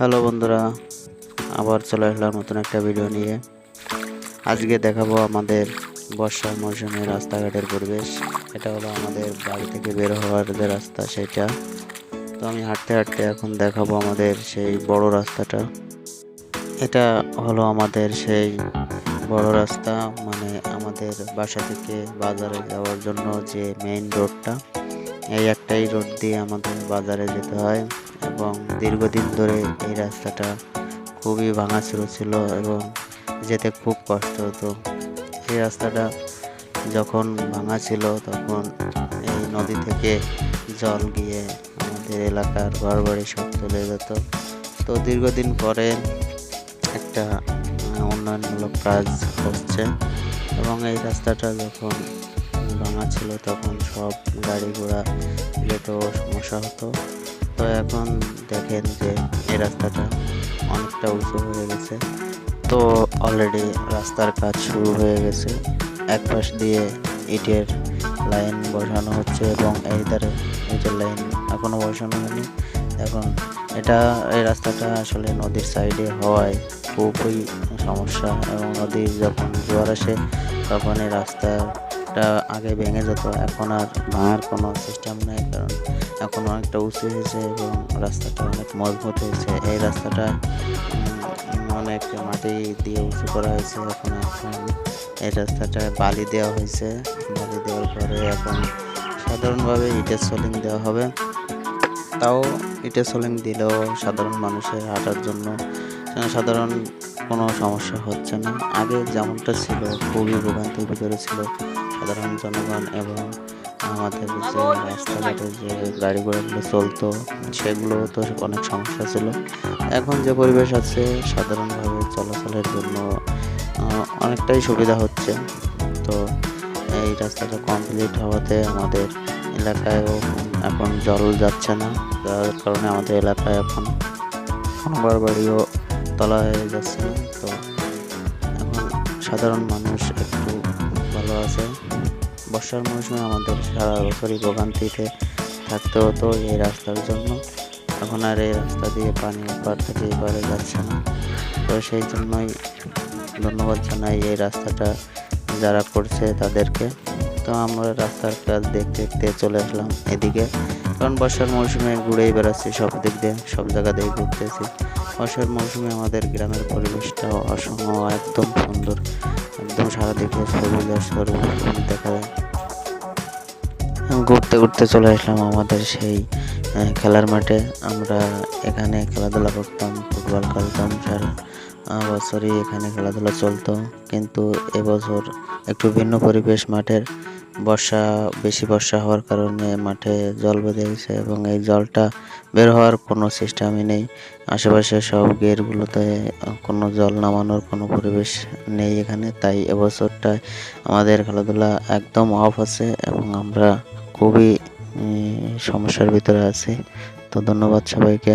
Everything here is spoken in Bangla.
হ্যালো বন্ধুরা, আবার চলে আসলাম নতুন একটা ভিডিও নিয়ে। আজকে দেখাবো আমাদের বর্ষার মৌসুমে রাস্তাঘাটের পরিবেশ। এটা হলো আমাদের বাড়ি থেকে বের হওয়ার যে রাস্তা, সেটা। তো আমি হাঁটতে হাঁটতে এখন দেখাবো আমাদের সেই বড় রাস্তাটা। এটা হলো আমাদের সেই বড় রাস্তা মানে আমাদের বাসা থেকে বাজারে যাওয়ার জন্য যে মেইন রোডটা এই একটাই রোড দিয়ে আমাদের বাজারে যেতে হয় এবং দীর্ঘদিন ধরে এই রাস্তাটা খুবই ভাঙাচুরো ছিল এবং যেতে খুব কষ্ট হতো। এই রাস্তাটা যখন ভাঙা ছিল তখন এই নদী থেকে জল গিয়ে আমাদের এলাকার ঘর বাড়ি সব চলে যেত। তো দীর্ঘদিন পরে একটা উন্নয়নমূলক কাজ হচ্ছে এবং এই রাস্তাটা যখন ভাঙা ছিল তখন সব গাড়ি ঘোড়া যেতেও সমস্যা হতো। তো এখন দেখেন যে এই রাস্তাটা অনেকটা উঁচু হয়ে গেছে। তো অলরেডি রাস্তার কাজ শুরু হয়ে গেছে। এক পাশ দিয়ে ইটের লাইন বসানো হচ্ছে এবং এই ধারে ইটের লাইন এখনও বসানো হয়নি। এখন এটা, এই রাস্তাটা আসলে নদীর সাইডে হওয়ায় খুবই সমস্যা এবং নদীর যখন জোয়ার আসে তখন এই রাস্তাটা আগে ভেঙে যেত। এখন আর ভাঙার কোনো সিস্টেম নেই, কারণ এখন অনেকটা উঁচু হয়েছে এবং রাস্তাটা অনেক মজবুত হয়েছে। এই রাস্তাটা অনেক মাটি দিয়ে উঁচু করা হয়েছে। এখন এখন এই রাস্তাটায় বালি দেওয়া হয়েছে। বালি দেওয়ার পরে এখন সাধারণভাবে ইটের সোলিং দেওয়া হবে। তাও ইটের সোলিং দিলেও সাধারণ মানুষের হাঁটার জন্য সাধারণ কোনো সমস্যা হচ্ছে না। আগে যেমনটা ছিল, খুবই ভোগান্তির ভিতরে ছিল। সাধারণ জনগণ এবং আমাদের যে রাস্তাঘাটে যে গাড়ি ঘোড়াগুলো চলতো সেগুলো তো অনেক সমস্যা ছিল। এখন যে পরিবেশ আছে সাধারণভাবে চলাচলের জন্য অনেকটাই সুবিধা হচ্ছে। তো এই রাস্তাটা কমপ্লিট হওয়াতে আমাদের এলাকায়ও এখন জল যাচ্ছে না যার কারণে আমাদের এলাকায় এখন ঘর বাড়িও তলা হয়ে যাচ্ছে না। তো এখন সাধারণ মানুষ একটু ভালো আছে। বর্ষার মৌসুমে আমাদের সারা বছরই ভোগান্তিতে থাকতে হতো এই রাস্তার জন্য। এখন আর এই রাস্তা দিয়ে পানি এপার থেকে এপারে যাচ্ছে না। তো সেই জন্যই ধন্যবাদ জানাই এই রাস্তাটা যারা করছে তাদেরকে। তো আমরা রাস্তার কাজ দেখতে দেখতে চলে আসলাম এদিকে। কারণ বর্ষার মৌসুমে ঘুরেই বেড়াচ্ছি সব দিক দিয়ে, সব জায়গা দিয়ে ঘুরতেছি। বর্ষার মৌসুমে আমাদের গ্রামের পরিবেশটা অসম একদম সুন্দর। একদম সারাদিকে সবুজ আর সবুজ দেখা যায়। ঘুরতে ঘুরতে চলে আসলাম আমাদের সেই খেলার মাঠে। আমরা এখানে খেলাধুলা করতাম, ফুটবল খেলতাম, সারা বছরই এখানে খেলাধুলা চলতো, কিন্তু এবছর একটু ভিন্ন পরিবেশ, মাঠের বর্ষা, বেশি বর্ষা হওয়ার কারণে মাঠে জল বেঁধে গেছে এবং এই জলটা বের হওয়ার কোনো সিস্টেমই নেই। আশেপাশে সব গেটগুলোতে কোনো জল নামানোর কোনো পরিবেশ নেই এখানে, তাই এবছরটায় আমাদের খেলাধুলা একদম অফ আছে এবং আমরা খুবই সমস্যার ভিতরে আছি। তো ধন্যবাদ সবাইকে।